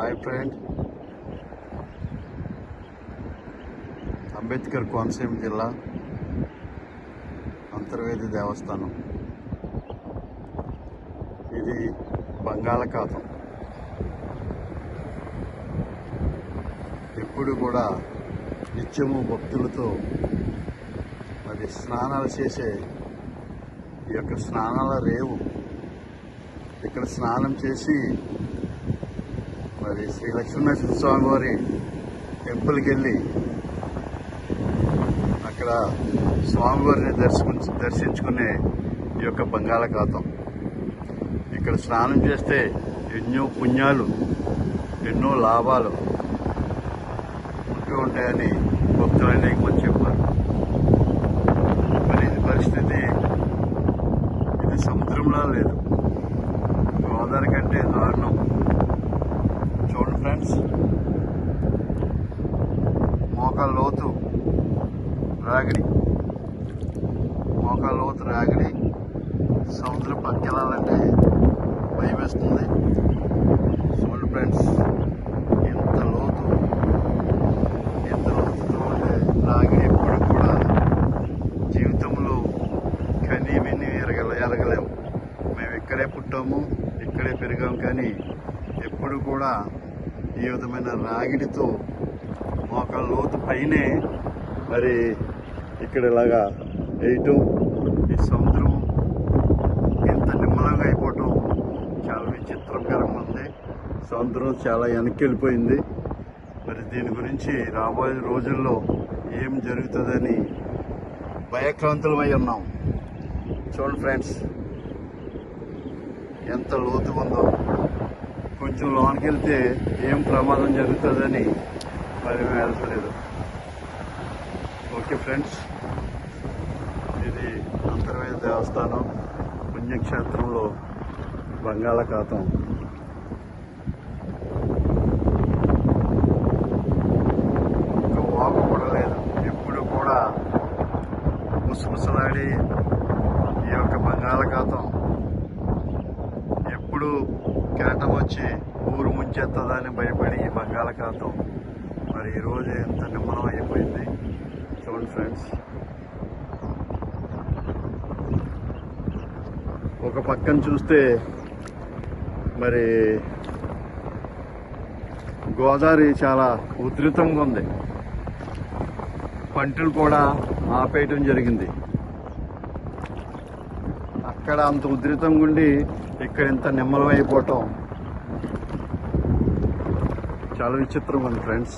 Hi friend. Ambedkar Konaseema జిల్లా అంతర్వేది దేవస్థానం. ఇది బంగాళాఖాతం. ఎప్పుడు కూడా నిత్యము భక్తులతో మరి స్నానాలు చేసే ఈ యొక్క స్నానాల రేవు. ఇక్కడ స్నానం చేసి మరి శ్రీ లక్ష్మీనరసింహ స్వామి వారి టెంపుల్కి వెళ్ళి అక్కడ స్వామివారిని దర్శించు దర్శించుకునే ఈ యొక్క బంగాళాఖాతం. ఇక్కడ స్నానం చేస్తే ఎన్నో పుణ్యాలు ఎన్నో లాభాలు ఉంటూ ఉంటాయని భక్తులు అనేక మంది చెప్పారు. మరి ఇది పరిస్థితి ఇది సముద్రంలో లేదు. గోదావరి కంటే దారుణం. చూడండి ఫ్రెండ్స్. మోకా లోతు రాగిడి. మోకా లోతు రాగిడి సముద్రం పక్కెళ్ళాలంటే భయం వేస్తుంది. చూడండి ఫ్రెండ్స్ ఎంత లోతు ఎంత లోతుతో చూడండి రాగిడి ఎప్పుడు కూడా జీవితంలో కనీ విని ఎరగల. ఎరగలేము మేము ఇక్కడే పుట్టాము ఇక్కడే పెరిగాం కానీ ఎప్పుడు కూడా ఈ విధమైన రాగిడితో మోకాళ్ళ లోతు పైనే మరి ఇక్కడ ఇలాగా వేయటం ఈ సముద్రం ఇంత నిమ్మలంగా అయిపోవటం చాలా విచిత్రకరంగా ఉంది. సముద్రం చాలా వెనక్కి వెళ్ళిపోయింది. మరి దీని గురించి రాబోయే రోజుల్లో ఏం జరుగుతుందని భయక్రాంతులమై ఉన్నాం. చూడండి ఫ్రెండ్స్ ఎంత లోతుగా ఉందో. కొంచెం లోనికి వెళ్తే ఏం ప్రమాదం జరుగుతుందని మరి మేము వెళ్తలేదు. ఓకే ఫ్రెండ్స్ ఇది అంతర్వేద దేవస్థానం పుణ్యక్షేత్రంలో బంగాళాఖాతం ఇంకా వాపు కూడా లేదు ఎప్పుడు కూడా ముసముసలాడి ఈ యొక్క బంగాళాఖాతం ఇప్పుడు కేటం వచ్చి ఊరు ముంచెత్తదని భయపడి ఈ బంగాళాఖాతం మరి ఈరోజు ఎంత నిమ్మలం అయిపోయింది. చూడండి ఫ్రెండ్స్. ఒక పక్కన చూస్తే మరి గోదావరి చాలా ఉధృతంగా ఉంది. పంటలు కూడా ఆపేయటం జరిగింది. అక్కడ అంత ఉధృతంగా ఉండి ఇక్కడ ఇంత నిమ్మలం అయిపోవటం చాలా విచిత్రం ఉంది ఫ్రెండ్స్